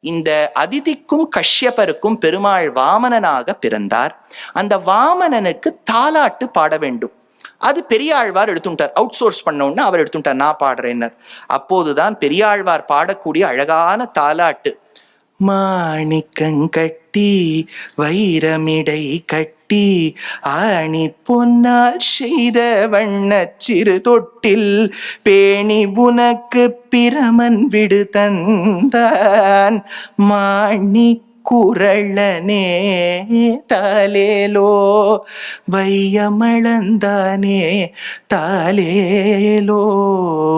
இந்த அதிதிக்கும் கஷ்யபருக்கும் பெருமாள் வாமனனாக பிறந்தார். அந்த வாமனனுக்கு தாலாட்டு பாட வேண்டும். அது பெரியாழ்வார் எடுத்துட்டார். அவுட் சோர்ஸ் பண்ண அவர் எடுத்துட்டார். நான் பாடுறேன்னர். அப்போதுதான் பெரியாழ்வார் பாடக்கூடிய அழகான தாலாட்டு. மாணிக்கங்கட்டி வைரமிடை கட்டி ஆணி பொன்னால் செய்த வண்ணச் சிறு தொட்டில் பேணி உனக்கு பிரமன் விடு தந்தான். மாணிக்க குரளனே தாலேலோ வையமளந்தானே தாலேலோ.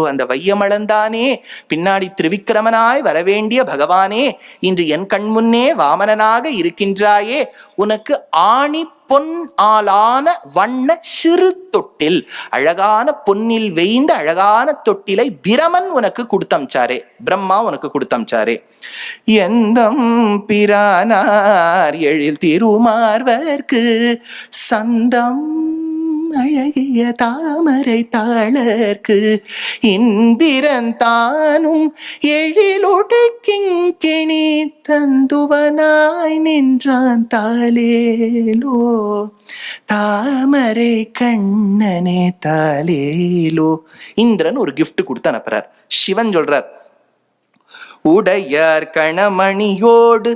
அந்த வையமளந்தானே பின்னாடி திருவிக்கிரமனாய் வரவேண்டிய பகவானே இன்று என் கண் முன்னே வாமனனாக இருக்கின்றாயே உனக்கு ஆணி பொன் ஆளான வண்ண சிறு தொட்டில். அழகான பொன்னில் வெய்ந்த அழகான தொட்டிலை பிரமன் உனக்கு கொடுத்தம்ச்சாரே. பிரம்மா உனக்கு கொடுத்தம்ச்சாரே. எந்தம் பிரானார் எழில் திருமார்வர்க்கு சந்தம் அழகிய தாமரை தாளர்க்கு இந்திரந்தானும் தானும் எழிலொடுக்கிங்கிணி தந்துவனாய் நின்றான் தாலேலோ தாமரை கண்ணனே தாலேலோ இந்திரன் ஒரு கிஃப்ட் கொடுத்து அனுப்புறார். சிவன் சொல்றார் உடையார் கணமணியோடு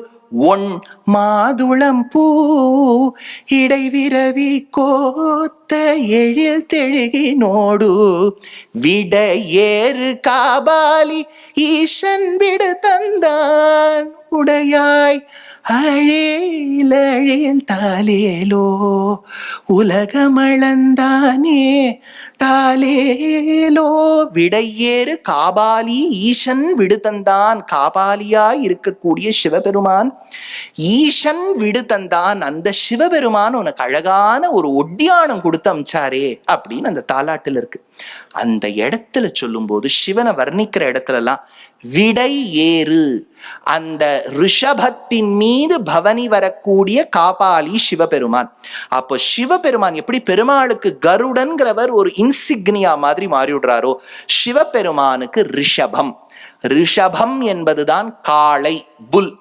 ஒன் மாதுளம் பூ இடைவிரவி கோத்த எழில் தெழுகினோடு விட ஏறு காபாலி ஈசன் விட தந்தான் உடையாய் அழேலழில் தாலேலோ உலகமளந்தானே தாலேலோ விடையேறு காபாலி ஈசன் விடுதந்தான். காபாலியாய் இருக்கக்கூடிய சிவபெருமான். ஈசன் விடுதந்தான். அந்த சிவபெருமான் உனக்கு அழகான ஒரு ஒட்டியானம் கொடுத்து அமிச்சாரே அப்படின்னு அந்த தாலாட்டுல இருக்கு. அந்த இடத்துல சொல்லும்போது சிவனை வர்ணிக்கிற இடத்துலலாம் விடை ஏறு. அந்த ரிஷபத்தின் மீது பவனி வரக்கூடிய காபாலி சிவபெருமான். அப்போ சிவபெருமான் எப்படி பெருமாளுக்கு கருடன்கிறவர் ஒரு இன்சிக்னியா மாதிரி மாறி விடுறாரோ சிவபெருமானுக்கு ரிஷபம். ரிஷபம் என்பதுதான் காளை புல்.